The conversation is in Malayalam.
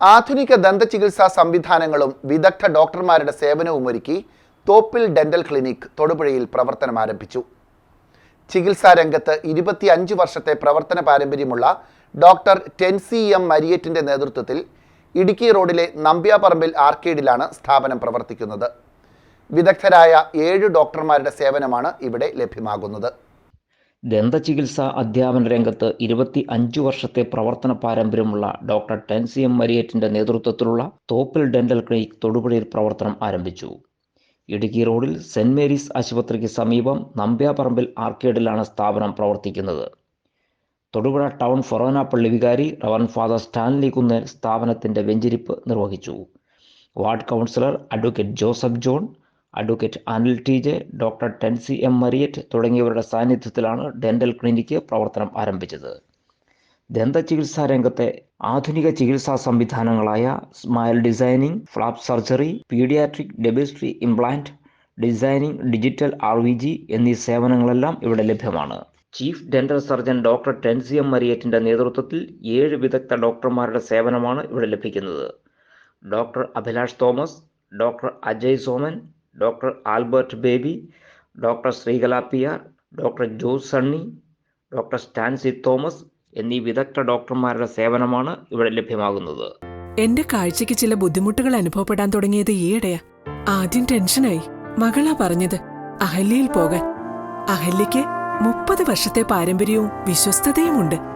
ആധുനിക ദന്തചികിത്സാ സംവിധാനങ്ങളും വിദഗ്ധ ഡോക്ടർമാരുടെ സേവനവും ഒരുക്കി തോപ്പിൽ ഡെന്റൽ ക്ലിനിക് തൊടുപുഴയിൽ പ്രവർത്തനം ആരംഭിച്ചു. ചികിത്സാ രംഗത്ത് ഇരുപത്തിയഞ്ച് വർഷത്തെ പ്രവർത്തന പാരമ്പര്യമുള്ള ഡോക്ടർ ടെൻസി എം മരിയറ്റിന്റെ നേതൃത്വത്തിൽ ഇടുക്കി റോഡിലെ നമ്പ്യാപറമ്പിൽ ആർക്കേഡിലാണ് സ്ഥാപനം പ്രവർത്തിക്കുന്നത്. വിദഗ്ധരായ ഏഴ് ഡോക്ടർമാരുടെ സേവനമാണ് ഇവിടെ ലഭ്യമാകുന്നത്. ദന്തചികിത്സ അധ്യാപന രംഗത്ത് ഇരുപത്തി അഞ്ചു വർഷത്തെ പ്രവർത്തന പാരമ്പര്യമുള്ള ഡോക്ടർ ടെൻസി എം മരിയേറ്റിന്റെ നേതൃത്വത്തിലുള്ള തോപ്പിൽ ഡെന്റൽ ക്ലിനിക് തൊടുപുഴയിൽ പ്രവർത്തനം ആരംഭിച്ചു. ഇടുക്കി റോഡിൽ സെന്റ് മേരീസ് ആശുപത്രിക്ക് സമീപം നമ്പ്യാപറമ്പിൽ ആർക്കേഡിലാണ് സ്ഥാപനം പ്രവർത്തിക്കുന്നത്. തൊടുപുഴ ടൗൺ ഫൊറോന പള്ളി വികാരി റവൻ ഫാദർ സ്റ്റാൻലി കുന്നേൽ സ്ഥാപനത്തിന്റെ വെഞ്ചിരിപ്പ് നിർവഹിച്ചു. Ward councillor advocate Joseph John advocate Anil T J doctor Tency M Mariyat തുടങ്ങിയവരുടെ സാന്നിധ്യത്തിലാണ് ഡെന്റൽ ക്ലിനിക്ക് പ്രവർത്തനം ആരംഭിച്ചത്. ദന്തചികിത്സാ രംഗത്തെ ആധുനിക ചികിത്സാ സംവിധാനങ്ങളായ smile designing flap surgery paediatric dentistry implant designing digital R V G എന്നീ സേവനങ്ങളെല്ലാം ഇവിടെ ലഭ്യമാണ്. Chief dental surgeon doctor Tency M മരിയറ്റിന്റെ നേതൃത്വത്തിൽ ഏഴ് വിദഗ്ധ ഡോക്ടർമാരുടെ സേവനമാണ് ഇവിടെ ലഭിക്കുന്നത്. Doctor Abhilash Thomas doctor Ajay Soman doctor Albert Baby doctor Sreekala P R doctor Jose Sunny doctor Stancy Thomas എന്നീ വിദഗ്ധ ഡോക്ടർമാരുടെ സേവനമാണ് ഇവിടെ ലഭ്യമാകുന്നത്. എന്റെ കാഴ്ചയ്ക്ക് ചില ബുദ്ധിമുട്ടുകൾ അനുഭവപ്പെടാൻ തുടങ്ങിയത് ഈയിടെയാ. ആദ്യം ടെൻഷനായി. മകളാ പറഞ്ഞത് അഹല്യയിൽ പോകാൻ. അഹല്യയ്ക്ക് മുപ്പത് വർഷത്തെ പാരമ്പര്യവും വിശ്വസ്തതയുമുണ്ട്.